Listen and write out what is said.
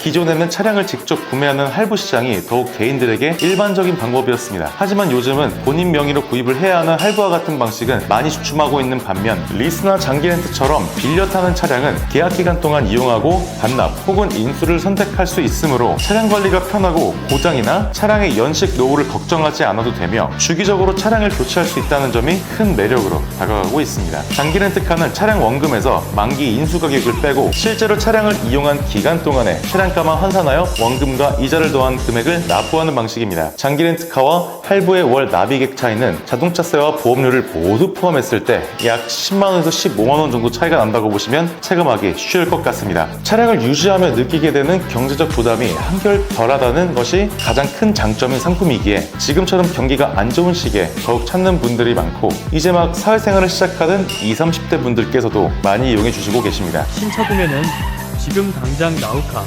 기존에는 차량을 직접 구매하는 할부 시장이 더욱 개인들에게 일반적인 방법이었습니다. 하지만 요즘은 본인 명의로 구입을 해야 하는 할부와 같은 방식은 많이 주춤하고 있는 반면 리스나 장기 렌트처럼 빌려 타는 차량은 계약 기간 동안 이용하고 반납 혹은 인수를 선택할 수 있으므로 차량 관리가 편하고 고장이나 차량의 연식 노후를 걱정하지 않아도 되며 주기적으로 차량을 교체할 수 있다는 점이 큰 매력으로 다가가고 있습니다. 장기 렌트카는 차량 원금에서 만기 인수 가격을 빼고 실제로 차량을 이용한 기간 동안에 차량 가만 환산하여 원금과 이자를 더한 금액을 납부하는 방식입니다. 장기 렌트카와 할부의 월 납입액 차이는 자동차세와 보험료를 모두 포함했을 때 약 10만원에서 15만원 정도 차이가 난다고 보시면 체감하기 쉬울 것 같습니다. 차량을 유지하며 느끼게 되는 경제적 부담이 한결 덜하다는 것이 가장 큰 장점인 상품이기에 지금처럼 경기가 안 좋은 시기에 더욱 찾는 분들이 많고 이제 막 사회생활을 시작하는 20, 30대 분들께서도 많이 이용해 주시고 계십니다. 신차 구매는 지금 당장 나우카